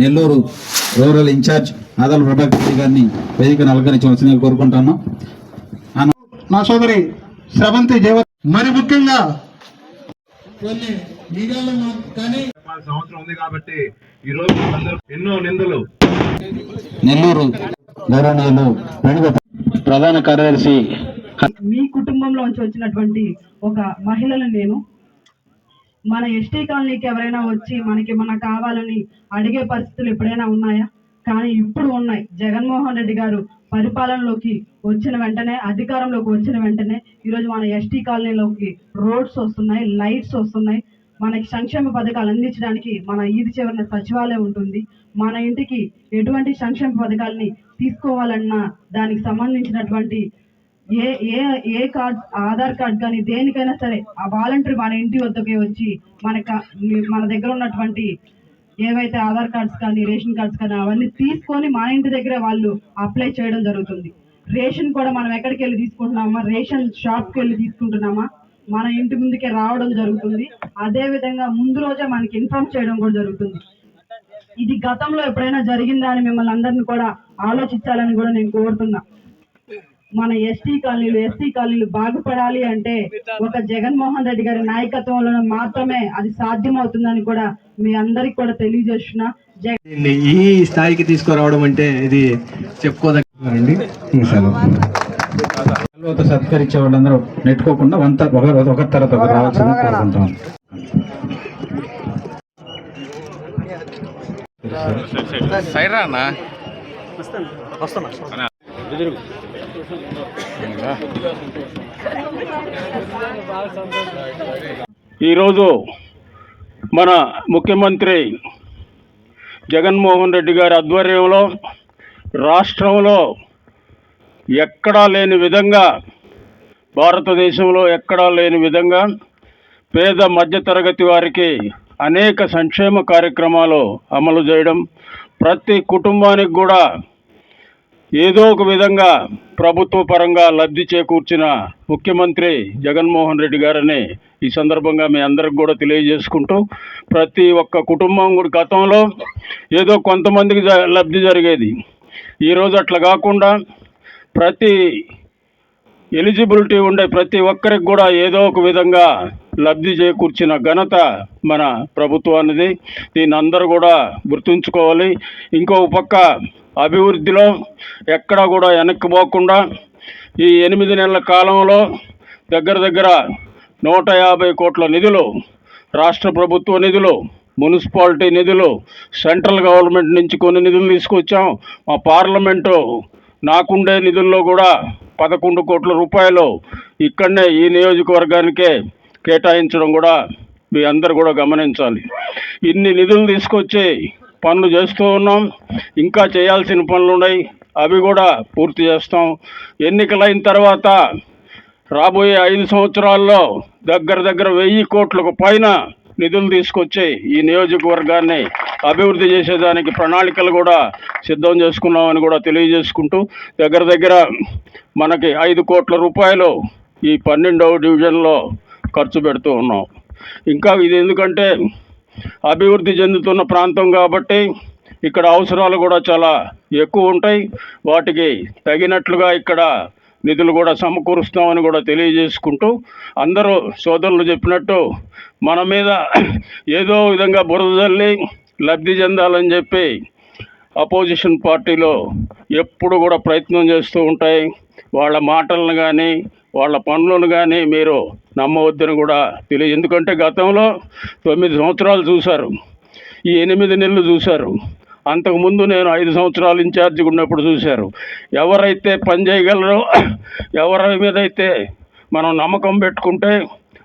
Nellore rural incharge Adala Prabhakar Reddy గారిని వేదికను అలంకరించవలసిన కోరుకుంటాను నా సోదరి స్రవంతి దేవ మరి ముఖ్యంగా కొన్ని మీడియాలో మా- కానీ సంవత్సరం ఉంది కాబట్టి ఈ రోజు ఎన్నో నిందలు. నెల్లూరు గౌరవనీయులు ప్రధాన కార్యదర్శి మీ కుటుంబంలోంచి వచ్చినటువంటి ఒక మహిళను నేను మన ఎస్టీ కాలనీకి ఎవరైనా వచ్చి మనకి మన కావాలని అడిగే పరిస్థితులు ఎప్పుడైనా ఉన్నాయా? కానీ ఇప్పుడు ఉన్నాయి. జగన్మోహన్ రెడ్డి గారు పరిపాలనలోకి వచ్చిన వెంటనే అధికారంలోకి వచ్చిన వెంటనే ఈరోజు మన ఎస్టీ కాలనీలోకి రోడ్స్ వస్తున్నాయి లైట్స్ వస్తున్నాయి. మనకి సంక్షేమ పథకాలు అందించడానికి మన ఈది చివరిన సచివాలయం ఉంటుంది. మన ఇంటికి ఎటువంటి సంక్షేమ పథకాలని తీసుకోవాలన్నా దానికి సంబంధించినటువంటి ఏ ఏ ఏ కార్డ్ ఆధార్ కార్డ్ కానీ దేనికైనా సరే ఆ వాలంటీర్ మన ఇంటి వద్దకే వచ్చి మన మన దగ్గర ఉన్నటువంటి ఏవైతే ఆధార్ కార్డ్స్ కానీ రేషన్ కార్డ్స్ కానీ అవన్నీ తీసుకొని మన ఇంటి దగ్గర వాళ్ళు అప్లై చేయడం జరుగుతుంది. రేషన్ కూడా మనం ఎక్కడికి వెళ్ళి తీసుకుంటున్నామా? రేషన్ షాప్కి వెళ్ళి తీసుకుంటున్నామా? మన ఇంటి ముందుకే రావడం జరుగుతుంది. అదే విధంగా ముందు రోజే మనకి ఇన్ఫార్మ్ చేయడం కూడా జరుగుతుంది. ఇది గతంలో ఎప్పుడైనా జరిగిందా అని మిమ్మల్ని అందరిని కూడా ఆలోచించాలని కూడా నేను కోరుతున్నా. మన ఎస్టీ కాలనీలు ఎస్టీ కాలనీలు బాగుపడాలి అంటే ఒక జగన్మోహన్ రెడ్డి గారి నాయకత్వంలో మాత్రమే అది సాధ్యమవుతుందని కూడా మీ అందరికి కూడా తెలియజేస్తున్నా. ఈ స్థాయికి తీసుకురావడం అంటే ఇది చెప్పుకోదగ్గండి సెలవుతో సత్కరించే వాళ్ళందరూ నెట్టుకోకుండా వంత ఒకరి ఒకరి తర్వాత ఒకరు రావాల్సింది కోరుకుంటాం. ఈరోజు మన ముఖ్యమంత్రి జగన్మోహన్ రెడ్డి గారి ఆధ్వర్యంలో రాష్ట్రంలో ఎక్కడా లేని విధంగా భారతదేశంలో ఎక్కడా లేని విధంగా పేద మధ్యతరగతి వారికి అనేక సంక్షేమ కార్యక్రమాలు అమలు చేయడం ప్రతి కుటుంబానికి కూడా ఏదో ఒక విధంగా ప్రభుత్వ పరంగా లబ్ధి చేకూర్చిన ముఖ్యమంత్రి జగన్మోహన్ రెడ్డి గారని ఈ సందర్భంగా మీ అందరికి కూడా తెలియజేసుకుంటూ ప్రతి ఒక్క కుటుంబం కూడా గతంలో ఏదో కొంతమందికి జ- లబ్ధి జరిగేది. ఈరోజు అట్లా కాకుండా ప్రతి ఎలిజిబిలిటీ ఉండే ప్రతి ఒక్కరికి కూడా ఏదో ఒక విధంగా లబ్ధి చేకూర్చిన ఘనత మన ప్రభుత్వానిది. దీన్ని అందరూ కూడా గుర్తుంచుకోవాలి. ఇంకో పక్క అభివృద్ధిలో ఎక్కడా కూడా వెనక్కిపోకుండా ఈ ఎనిమిది నెలల కాలంలో దగ్గర దగ్గర నూట యాభై కోట్ల నిధులు రాష్ట్ర ప్రభుత్వ నిధులు మున్సిపాలిటీ నిధులు సెంట్రల్ గవర్నమెంట్ నుంచి కొన్ని నిధులు తీసుకొచ్చాం. మా పార్లమెంటు నాకుండే నిధుల్లో కూడా పదకొండు కోట్ల రూపాయలు ఇక్కడనే ఈ నియోజకవర్గానికే కేటాయించడం కూడా మీ అందరు కూడా గమనించాలి. ఇన్ని నిధులు తీసుకొచ్చి పనులు చేస్తూ ఉన్నాం. ఇంకా చేయాల్సిన పనులు ఉన్నాయి. అవి కూడా పూర్తి చేస్తాం. ఎన్నికలైన తర్వాత రాబోయే ఐదు సంవత్సరాల్లో దగ్గర దగ్గర వెయ్యి కోట్లకు పైన నిధులు తీసుకొచ్చి ఈ నియోజకవర్గాన్ని అభివృద్ధి చేసేదానికి ప్రణాళికలు కూడా సిద్ధం చేసుకున్నామని కూడా తెలియజేసుకుంటూ దగ్గర దగ్గర మనకి ఐదు కోట్ల రూపాయలు ఈ పన్నెండవ డివిజన్లో ఖర్చు పెడుతూ ఉన్నాం. ఇంకా ఇది ఎందుకంటే అభివృద్ధి చెందుతున్న ప్రాంతం కాబట్టి ఇక్కడ అవసరాలు కూడా చాలా ఎక్కువ ఉంటాయి. వాటికి తగినట్లుగా ఇక్కడ నిధులు కూడా సమకూరుస్తామని కూడా తెలియజేసుకుంటూ అందరూ సోదరులు చెప్పినట్టు మన మీద ఏదో విధంగా బురద జల్లి లబ్ధి చెందాలని చెప్పి అపోజిషన్ పార్టీలో ఎప్పుడు కూడా ప్రయత్నం చేస్తూ ఉంటాయి. వాళ్ళ మాటలను కానీ వాళ్ళ పనులను కానీ మీరు నమ్మవద్దని కూడా తెలియదు ఎందుకంటే గతంలో తొమ్మిది సంవత్సరాలు చూశారు. ఈ ఎనిమిది నెలలు చూశారు. అంతకుముందు నేను ఐదు సంవత్సరాలు ఇన్ఛార్జిగా ఉన్నప్పుడు చూశారు. ఎవరైతే పని చేయగలరో ఎవరి మీద అయితే మనం నమ్మకం పెట్టుకుంటే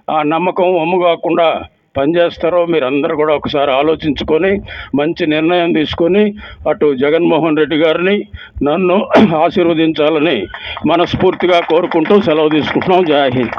ఆ నమ్మకం అమ్ము కాకుండా పనిచేస్తారో మీరందరూ కూడా ఒకసారి ఆలోచించుకొని మంచి నిర్ణయం తీసుకొని అటు జగన్మోహన్ రెడ్డి గారిని నన్ను ఆశీర్వదించాలని మనస్ఫూర్తిగా కోరుకుంటూ సెలవు తీసుకుంటున్నాం. జాహింద్